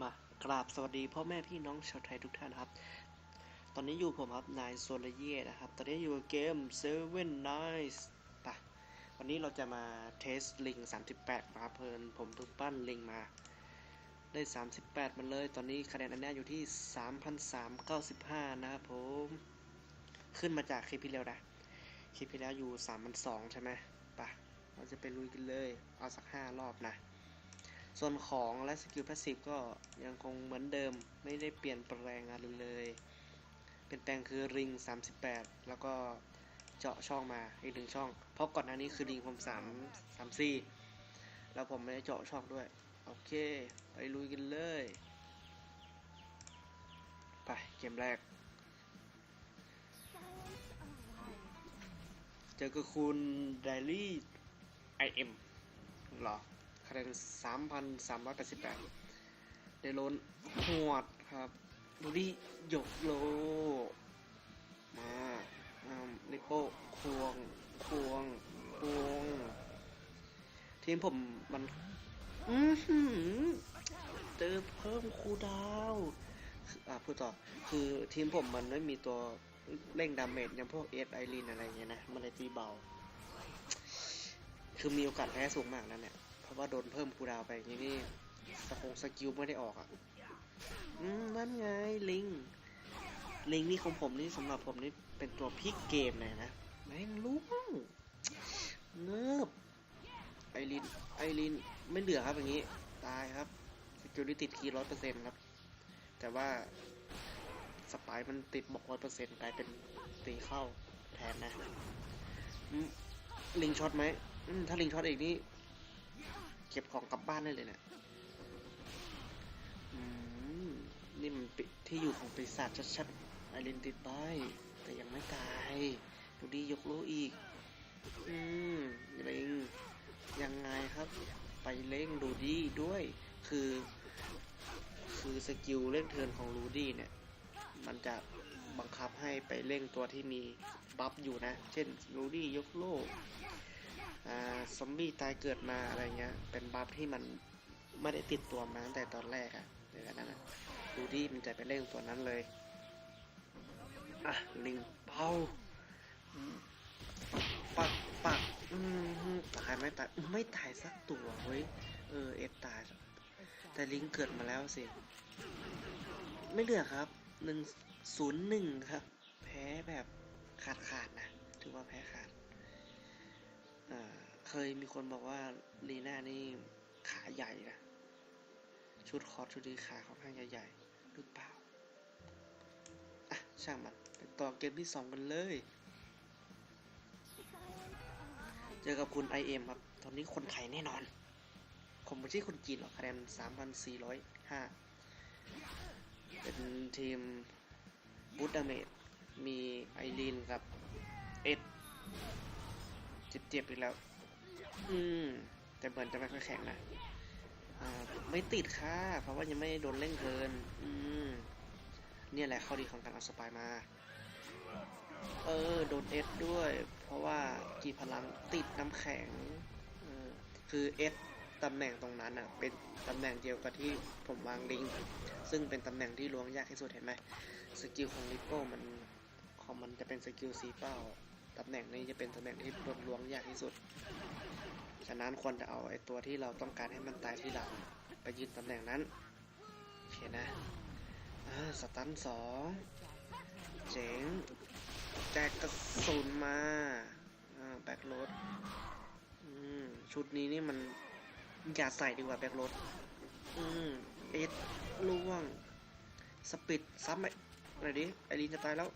มากราบสวัสดีพ่อแม่พี่น้องชาวไทยทุกท่านนะครับ ตอนนี้อยู่ผมครับนายโซลเย่นะครับ ตอนนี้อยู่เกม Seven Nights ปะวันนี้เราจะมาเทสลิง 38นะครับเพลินผมเพิ่งปั้นลิงมา ได้ 38 มันเลย ตอนนี้คะแนนอันเนี้ยอยู่ที่ 3,395 นะครับผม ขึ้นมาจากคลิปที่แล้วนะ คลิปที่แล้วอยู่ 3,200 ใช่ไหมปะเราจะไปลุยกันเลย เอาสัก 5 รอบนะ ส่วนของและสกิลพาสซีฟก็ยังคงเหมือนเดิมไม่ได้เปลี่ยนแปลงอะไรเลยเปลี่ยนแปลงคือริง 38 แล้วก็เจาะช่องมาอีกหนึ่งช่อง เพราะก่อนหน้านี้คือริงผม3 34 แล้วผมไม่ได้เจาะช่องด้วย โอเค ไปลุยกันเลย ไปเกมแรก เจอกับคุณไดลี่ไอเอ็มหรอ คะแนน3,388ได้ลนหวดครับดูดิหยกโล มาอ่าลิโป้ควงควงควง ทีมผมมันอือหือเจอเพิ่มคูดาวอ่าพูดต่อ คือทีมผมมันไม่มีตัวเร่งดาเมจอย่างพวกเอสไอรีนอะไรเงี้ยนะ มันเลยตีเบา คือมีโอกาสแพ้สูงมากนั่นเนี่ย ราะว่าโดนเพิ่มคูดาวไปอย่างนี้นี่สกงสกิลไม่ได้ออกอะอืมนั่นไงลิง ลิงนี่ของผมนี่สำหรับผมนี่เป็นตัวพลิกเกมเลยนะแม่งล่วงเงิบไอรินไอรินไม่เหลือครับอย่างนี้ ตายครับสกิลที่ติดคีร้อยเปอร์เซ็นต์ครับ แต่ว่าสปายมันติดบอกร้อยเปอร์เซ็นต์กลายเป็นตีเข้าแทนนะลิงช็อตไหมถ้าลิงช็อตอีกนี่ เก็บของกลับบ้านได้เลยเนะี่ยนี่มันที่อยู่ของปีศาจชัดๆไอรินติดใบแต่ยังไม่ตายดูดียกโลอีก อืมเล็งยังไงครับ ไปเล่งดูดีด้วย คือ คือสกิลเร่งเทินของรูดี้เนี่ย มันจะบังคับให้ไปเร่งตัวที่มีบัฟอยู่นะ เช่นรูดี้ยกโล่ ซอมบี้ตายเกิดมาอะไรเงี้ย เป็นบัฟที่มันไม่ได้ติดตัวมาตั้งแต่ตอนแรกอะในขณะนั้นรูดีมันจะไปเร่งตัวนั้นเลย อะ ลิงเป้าปักปักอืมตายไม่ตายไม่ตายสักตัวเว้ย เออ เอ็ดตาย แต่ลิงเกิดมาแล้วสิ ไม่เหลือครับหนึ่งศูนย์หนึ่งครับ แพ้แบบขาดขาดนะ ถือว่าแพ้ขาด เคยมีคนบอกว่าลีน่านี่ขาใหญ่นะ ชุดคอร์สชุดนี้ขาค่อนข้างใหญ่ๆหรือเปล่า อะ ช่างมันไปต่อเกมที่สองกันเลย เจอกับคุณ IM ครับ ตอนนี้คนไทยแน่นอน ผมไม่ใช่คนจีนหรอกคะแนน3,405 เป็นทีมบูตดาเมจมีไอรีนกับเอ็ดเจ็บๆอีกแล้ว อืม แต่เหมือนจะไม่ค่อยแข็งนะไม่ติดค่ะ เพราะว่ายังไม่โดนเร่งเทิน อืม เนี่ยแหละข้อดีของการเอาสปายมา เออ โดนเอสด้วย เพราะว่ากีพลังติดน้ำแข็ง เออ คือเอสตำแหน่งตรงนั้นอะ เป็นตำแหน่งเดียวกับที่ผมวางลิง ซึ่งเป็นตำแหน่งที่ล้วงยากที่สุดเห็นไหม สกิลของลิโป้มันของมันจะเป็นสกิลสีเป้าตำแหน่งนี้จะเป็นตำแหน่งที่โดนล้วงยากที่สุด ฉะนั้นควรจะเอาไอ้ตัวที่เราต้องการให้มันตายที่หลังไปยืนตำแหน่งนั้นโอเคนะสตันสองเจ๋งแจกกระสุนมาแบ็คโรดอืมชุดนี้นี่มันอย่าใส่ดีกว่าแบ็คโรดอืมเอ็ดล่วง สปิดซ้ำไปอะไรดิไอรีนจะตายแล้ว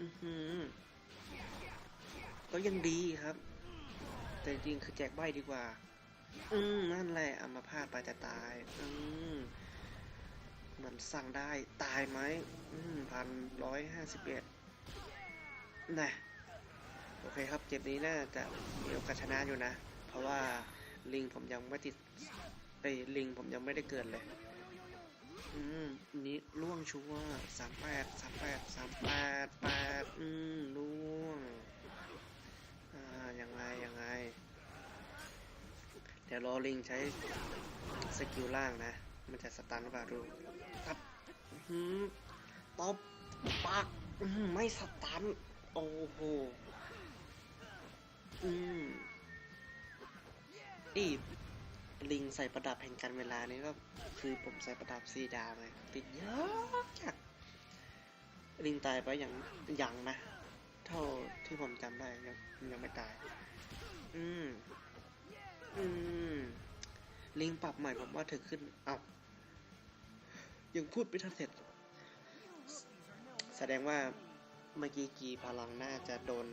อือหือก็ยังดีครับ แต่จริงคือแจกใบดีกว่า อืมนั่นแหละอามาพาดไปแต่ตาย อืมมันสั่งได้ตายไหมอืมพันร้อยห้าสิบเอ็ดนะโอเคครับเกมนี้น่าจะมีโอกาสชนะอยู่นะ เพราะว่าลิงผมยังไม่ติดไปลิงผมยังไม่ได้เกิดเลย อืม นี้ล่วงชัวสามแปดสามแปดสามแปดแปดอืมล่วง ยังไง ยังไง เดี๋ยวรอลิงใช้สกิลล่างนะ มันจะสตันหรือเปล่าดูครับหือตบปักไม่สตัน โอ้โห อืมอีลิงใส่ประดับแห่งการเวลานี่ก็คือผมใส่ประดับสีดาวเลยติดเยอะจัดลิงตายไปอย่างยังนะ เท่าที่ผมจำได้ยังยังไม่ตาย อืม อืม ลิงปรับใหม่ผมว่าถึงขึ้น เอายังพูดไม่ทันเสร็จ แสดงว่าเมื่อกี้กีพลังน่าจะโดน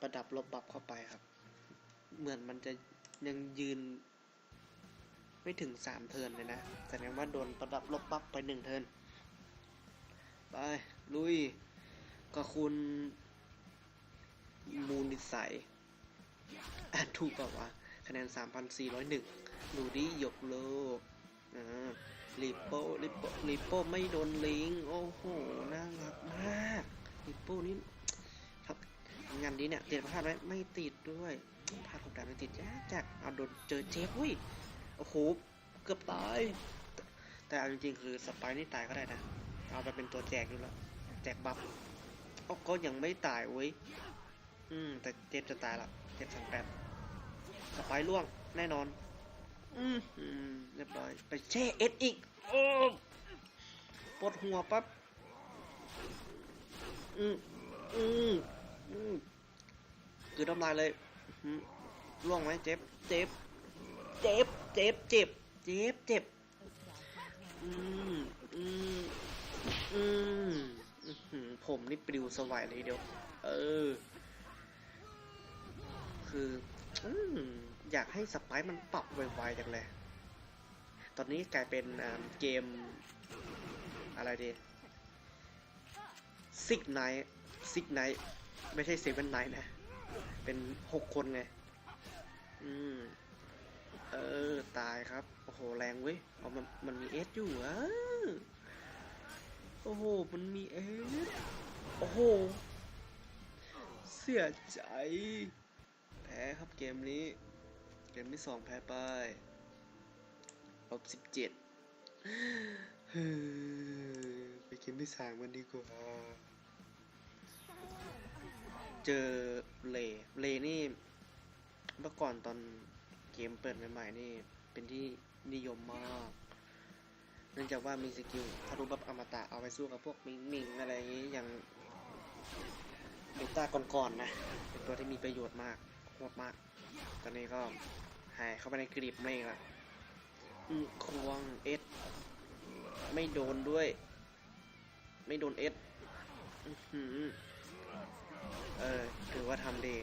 ประดับลบบับเข้าไปครับ เหมือนมันจะยังยืน ไม่ถึงสามเทินเลยนะ แสดงว่าโดนประดับลบบับไปหนึ่งเทิน ไป ลุย ก็คุณมูลนิสัยอ่านถูกเปล่าวะ คะแนน 3,401 ดูดิหยกโลกอ่าลิปโป้ลิปโป้ลิปโป้ไม่โดนลิง โอ้โห น่ารักมากลิปโป้นี่ครับงานนี้เนี่ยติดพลาดไหมไม่ติดด้วยพลาดของกาไม่ติดยากจักเอาโดนเจอเจฟอุ้ย โอ้โห เกือบตาย แต่เอาจริงๆ คือสไปนี่ตายก็ได้นะ เอาไปเป็นตัวแจกอยู่แล้ว แจกบัฟ ก็ยังไม่ตายเว้ย อืม แต่เจฟจะตายละเจฟสังแปดสไปร์ล่วง แน่นอนอืมอืมเรียบร้อย ไปแช่เอสอีก โอ้ปวดหัวปั๊บ อืม อืม อืมคือทำลายเลยล่วงไหมเจ็บ เจ็บ เจ็บ เจ็บ เจ็บ เจ็บ เจ็บ อืม อืม อืม มนี่ปลิวสวายเลยเดียว เออ คืออือยากให้สไปร์มันปรับไวๆจังเลย ตอนนี้กลายเป็นเกม อะไรดีซิกไนท์ซิกไนท์ไม่ใช่เซเว่นไนท์นะ เป็นหกคนไง อืม เออ ตายครับ โอ้โห แรงเว้ยเอามันมันมีเอสอยู่อะ โอ้โห มันมีเอสโอ้โห เสียใจ แพ้ครับเกมนี้ เกมที่สองแพ้ไปลบสิบเจ็ดไปเกมที่สามกันดีกว่า เจอเลเลนี่ เมื่อก่อนตอนเกมเปิดใหม่ๆนี่ เป็นที่นิยมมาก เนื่องจากว่ามีสกิลทะลุบับอมตะเอาไปสู้กับพวกมิงมิงอะไรอย่างนี้อย่างเบต้าก่อนๆนะ เป็นตัวที่มีประโยชน์มากโคตรมาก ตอนนี้ก็หายเข้าไปในกรีบไม่ละอืมควงเอสไม่โดนด้วย ไม่โดนเอสเออถือว่าทำดี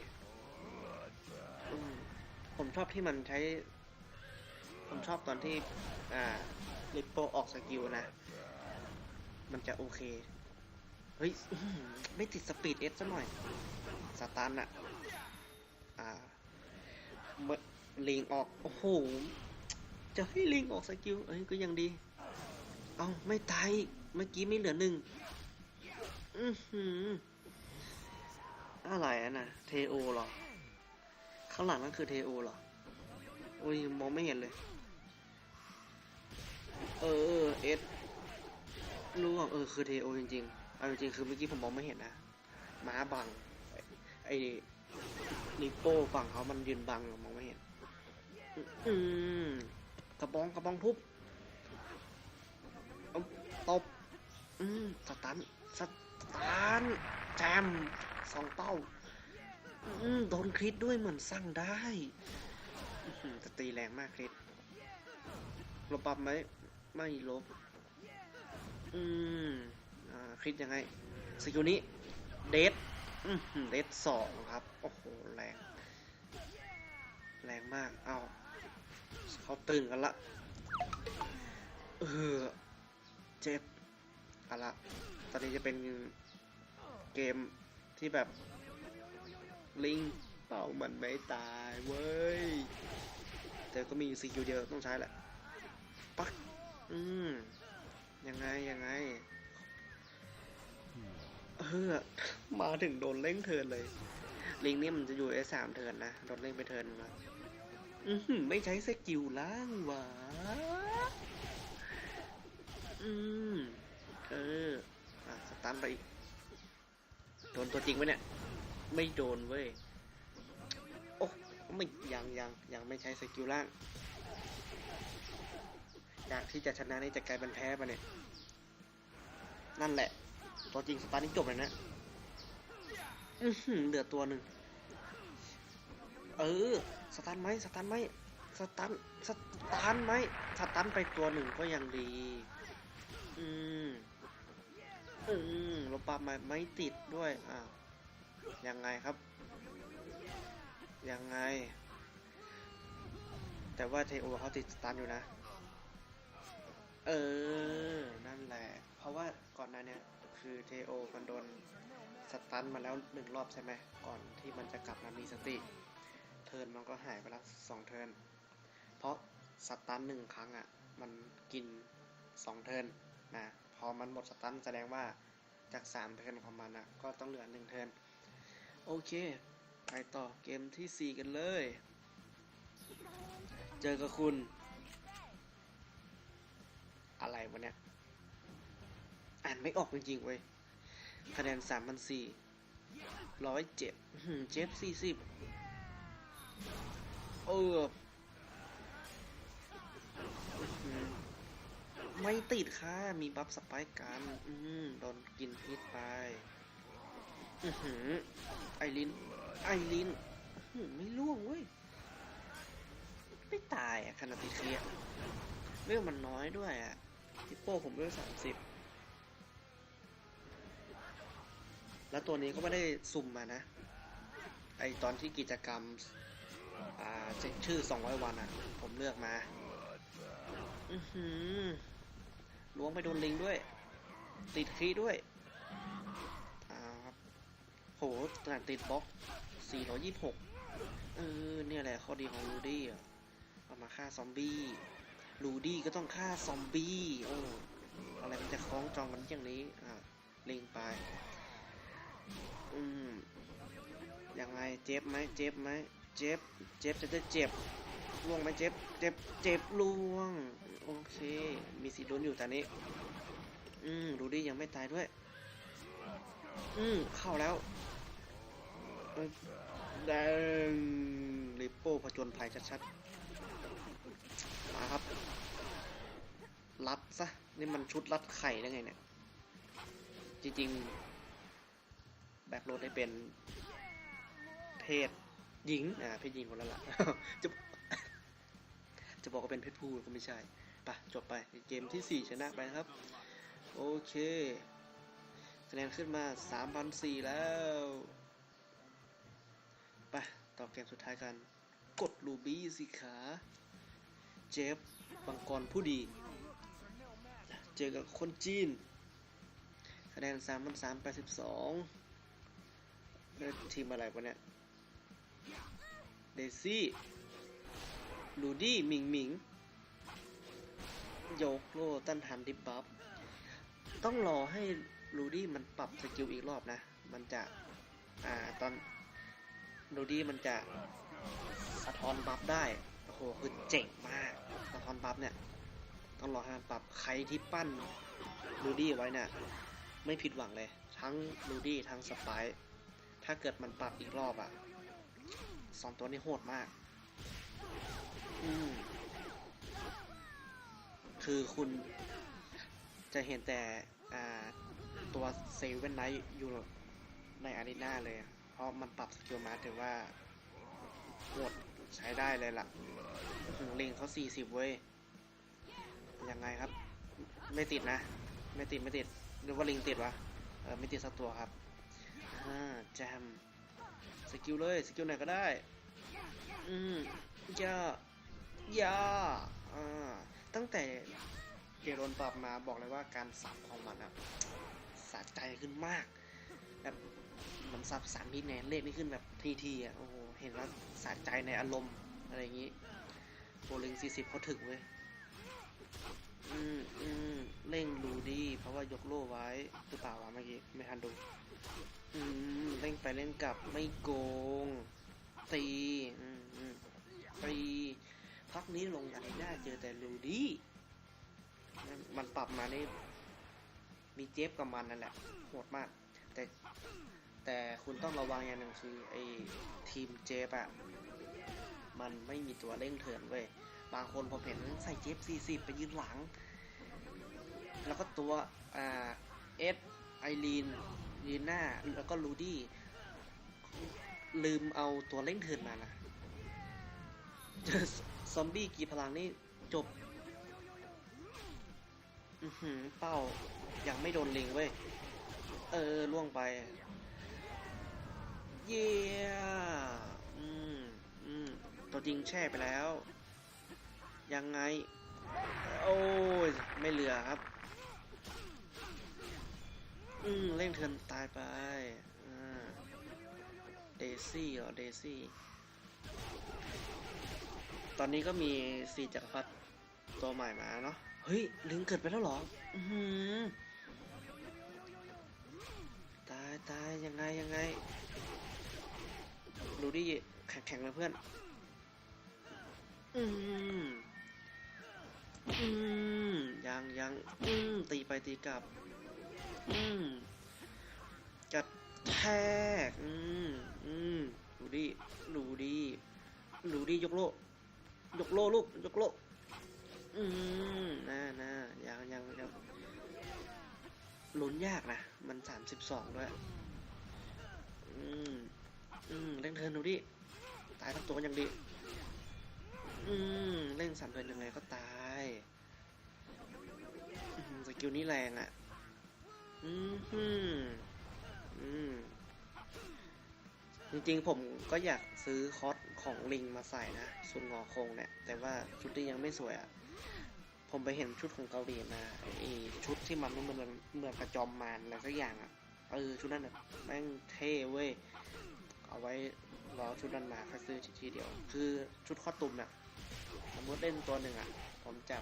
ผมชอบที่มันใช้ ผมชอบตอนที่ อ่า ลิปโปออกสกิลนะ มันจะโอเค เฮ้ย ไม่ติดสปีดเอสซะหน่อย สตันอะอ่าเมื่อลิงออก โอ้โห จะให้ลิงออกสกิลเอ้ยก็ยังดี เอาไม่ตายอีกเมื่อกี้ไม่เหลือหนึ่ง อือหืออะไรอะนะเทโอหรอ ข้างหลังนั่นคือเทโอหรอ อุ้ยมองไม่เห็นเลย สรู้ว่าเออคือเทโอจริงๆเอาจริงๆคือเมื่อกี้ผมมองไม่เห็นนะม้าบัง ไอ้ลิโป้ฝั่งเขามันยืนบังมองไม่เห็น อืมกระบองกระบองทุบตบ อืมสตันสตันแจมสองเป้า อืมโดนคริสด้วยเหมือนสั่งได้แต่ตีแรงมากคริสลบปับไหม ไม่ลบ อืมอ่าคริสยังไงสกิลนี้ เดทอือหือเดทสองครับ โอ้โห แรง แรงมาก เอาเขาตื่นกันละ เออ เจ็บเอาละ ตอนนี้จะเป็นเกมที่แบบ ลิงเป่ามันไม่ตายเว้ย แต่ก็มีสกิลเดียวต้องใช้แหละ ปัก อืม ยังไง ยังไง เออ มาถึงโดนเล้งเทินเลย ลิงนี่มันจะอยู่ไอ้สามเทินนะ โดนเล้งไปเทินมาอืมไม่ใช้สกิลล่างวะอืม เออ อะ สตาร์ไปอีก โดนตัวจริงไหมเนี่ย ไม่โดนเว้ย โอ้ ไม่ยังยังยังไม่ใช้สกิลล่าง อยากที่จะชนะนี่จะกลายเป็นแพ้ไปเนี่ย นั่นแหละ ตัวจริงสตาร์นี่จบเลยนะอือหือเหลือตัวหนึ่ง เออ สตันไหมสตันไหมสตันสตันไหมสตันไปตัวหนึ่งก็ยังดี อืม อืมลบปาไม่ไม่ติดด้วยอ้ายังไงครับ ยังไง แต่ว่าเทโอเขาติดสตันอยู่นะ เออ นั่นแหละ เพราะว่าก่อนหน้าเนี้ยคือเทโอมันโดนสตันมาแล้วหนึ่งรอบใช่ไหม ก่อนที่มันจะกลับมามีสติ เทิร์นมันก็หายไปแล้วสองเทิร์นเพราะสตันหนึ่งครั้งอะ มันกินสองเทิร์นนะ พอมันหมดสตันแสดงว่าจากสามเทิร์นของมันอะก็ต้องเหลือหนึ่งเทิร์นโอเค ไปต่อเกมที่สี่กันเลย เจอกับคุณ อะไรวะเนี่ย อ่านไม่ออกจริงๆเว้ยคะแนนสามพันสี่ร้อยเจ็ดเจ็บสี่สิบเออไม่ติดค่ะ มีบัฟสไปค์กัน อืมโดนกินพิษไป อือหือ ไอริน ไอรินไม่ล่วงเว้ย ไม่ตายอะขนาดติดเคียร์เวลมันน้อยด้วยอะ ทิปโป้ผมเวลสามสิบแล้วตัวนี้ก็ไม่ได้สุ่มมานะ ไอตอนที่กิจกรรมอ่าเช็คชื่อ 200 วันอะ่ะ ผมเลือกมา อือหือล้วงไปโดนลิงด้วย ติดคีด้วยอ่าครับโหขนาดติดบล็อก 426 เออ เนี่ยแหละข้อดีของลูดี้อะ เอามาฆ่าซอมบี้ ลูดี้ก็ต้องฆ่าซอมบี้โอ้อะไรมันจะคล้องจองกันอย่างนี้อ่าลิงไปอืมยังไงเจ็บไหมเจ็บไหมเจ็บเจ็บจะจะเจ็บล่วงไหมเจ็บเจ็บเจ็บล่วงโอเคมีสิทธิ์ลุ้นอยู่ตอนนี้ อืมดูดิยังไม่ตายด้วย อืมเข้าแล้วแดงลิปโป้ผจญภัยชัดๆ ครับ รัดซะ นี่มันชุดรัดไข่ได้ไงเนี่ย จริงๆ แบ็คโรดได้เป็น เพศหญิง อ่า เพศหญิงคนละละจะจะบอกว่าเป็นเพศผู้ก็ไม่ใช่ไปจบไป เกมที่ 4 ชนะไปครับ โอเคคะแนนขึ้นมา 3,004 แล้วไปต่อเกมสุดท้ายกัน กดลูบี้สิขา เจฟบังกรผู้ดี เจอกับคนจีน คะแนน3,382แล้วทีมอะไรวะเนี่ย เดซี่ ลูดี้หมิงหมิง โยกโลตันทานดิบบัฟต้องรอให้ลูดี้มันปรับสกิลอีกรอบนะ มันจะ อ่า ตอนลูดี้มันจะสะท้อนบัฟได้ โอ้โหคือเจ๋งมากสะท้อนบัฟเนี่ย ต้องรอให้มันปรับใครที่ปั้นลูดี้ไว้เนี่ยไม่ผิดหวังเลย ทั้งลูดี้ทั้งสไปร์ถ้าเกิดมันปรับอีกรอบอะสองตัวนี้โหดมากอืมคือคุณจะเห็นแต่ตัวเซเว่นไนท์อยู่ในอารีนาเลย เพราะมันปรับสกิลมาถือว่าโหด ใช้ได้เลยล่ะถึงลิงเขาสี่สิบเว้ย ยังไงครับ ไม่ติดนะ ไม่ติดไม่ติดหรือว่าลิงติดวะ เออไม่ติดสักตัวครับอ่าแจม สกิลเลย สกิลไหนก็ได้ อืมย่าย่าอ่า ตั้งแต่เกโรนปรับมาบอกเลยว่าการสับของมันอะสะใจขึ้นมากแบบ มันสับสามพิษแนเลขนี่ขึ้นแบบทีทีๆอะโอ้โหเห็นแล้วสะใจในอารมณ์อะไรอย่างนี้โบลิงสี่สิบเขาถึงเว้ยอืมอืมเร่งดูดีเพราะว่ายกโล่ไว้หรือเปล่าวะเมื่อกี้ไม่ทันดู อืมเร่งไปเร่งกลับไม่โกงตีอืมอืมตีพักนี้ลงอารีนาเจอแต่ลูดี้มันมันปรับมานี่มีเจฟกับมันนั่นแหละโหดมาก แต่ แต่คุณต้องระวังอย่างหนึ่งคือไอ้ทีมเจฟอะมันไม่มีตัวเร่งเถินเว้ยบางคนผมเห็นใส่เจฟ40 ไปยืนหลัง แล้วก็ตัวอ่าเอสไอรีนยืนหน้าแล้วก็ลูดี้ลืมเอาตัวเร่งเทินมานะซอมบี้กี่พลังนี่จบอือหือเป้ายังไม่โดนลิงเว้ย เออล่วงไป เย้อืมอืมตัวจริงแช่ไปแล้ว ยังไง โอ้ย ไม่เหลือครับ อืมเร่งเทินตายไปอ่าเดซี่เหรอเดซี่ ตอนนี้ก็มีสีจักรพรรดิตัวใหม่มาเนาะ เฮ้ย ลิงเกิดไปแล้วหรอ อือหือตายตายยังไงยังไง ดูดิแข็งแข็งเลยเพื่อน อืม อืม ยังยังอืม ตีไปตีกลับ อืมกระแทก อืม อืม ดูดิ ดูดิ ดูดิ ยกโล ยกโลลูก ยกโล อืมน่าน่ายังยังยังลุ้นยากนะ มันสามสิบสองด้วย อืม อืมเร่งเทินดูดิ ตายทั้งตัวอย่างดี อืมเร่งสามเทินยังไงก็ตายสกิลนี้แรงอะ อืมฮึมอืมจริงๆ ผมก็อยากซื้อคอสของลิงมาใส่นะสุนงอคงเนี่ย แต่ว่าชุดที่ยังไม่สวยอะ่ะ ผมไปเห็นชุดของเกาหลีมาไอชุดที่มันเหมือนเหมือนกระจอมมารอะไรสักอย่างอะ่ะ เออ ชุดนั้นแม่งเท่เว้ย เอาไว้รอชุดนั้นมาค่อยซื้อทีเดียว คือชุดคอตุ่มเนี่ยสมมติเล่นตัวหนึ่งอะ ผมจะ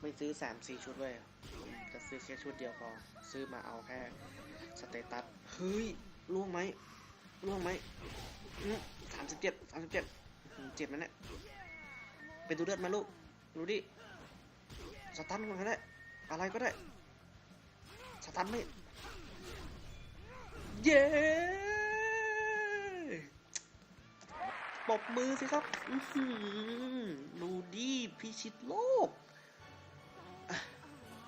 ไม่ซื้อสามสี่ชุดเว้ยผมจะซื้อแค่ชุดเดียวพอ ซื้อมาเอาแค่สเตตัส เฮ้ยล่วงไหมร่วงไหมสามสิบเจ็ดสามสิบเจ็ดเจ็บไหมเนี่ยไปดูเลือดมาลูก ดูดิ สตันก่อนก็ได้ อะไรก็ได้ สตันไม่ เย้ ปรบมือสิครับอื้อหือดูดิพิชิตโลก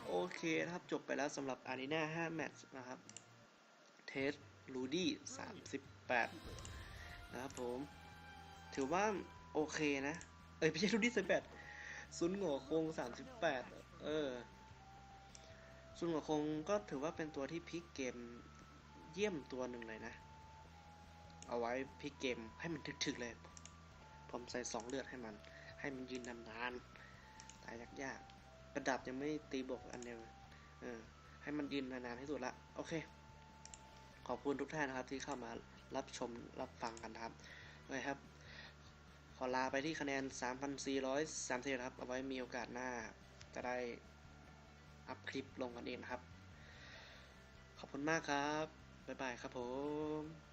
โอเคนะครับ จบไปแล้วสำหรับอารีนา5แมตช์นะครับ เทสลูดี้สามสิบแปดนะครับผม ถือว่าโอเคนะ เอ้ยไม่ใช่ลูดี้สิบแปดซุนโง่คงสามสิบแปดเออซุนโง่คงก็ถือว่าเป็นตัวที่พลิกเกมเยี่ยมตัวหนึ่งเลยนะเอาไว้พลิกเกมให้มันถึกๆเลย ผมใส่สองเลือดให้มัน ให้มันยืนนานๆตายยากๆกระดับยังไม่ตีบวกอันเดียวเออให้มันยืนนานๆที่สุดละโอเคขอบคุณทุกท่านนะครับที่เข้ามารับชมรับฟังกันครับโอเครับ ขอลาไปที่คะแนน 3,430นะครับ เอาไว้มีโอกาสหน้า จะได้อัพคลิปลงกันเองนะครับ ขอบคุณมากครับ บ๊ายบายครับผม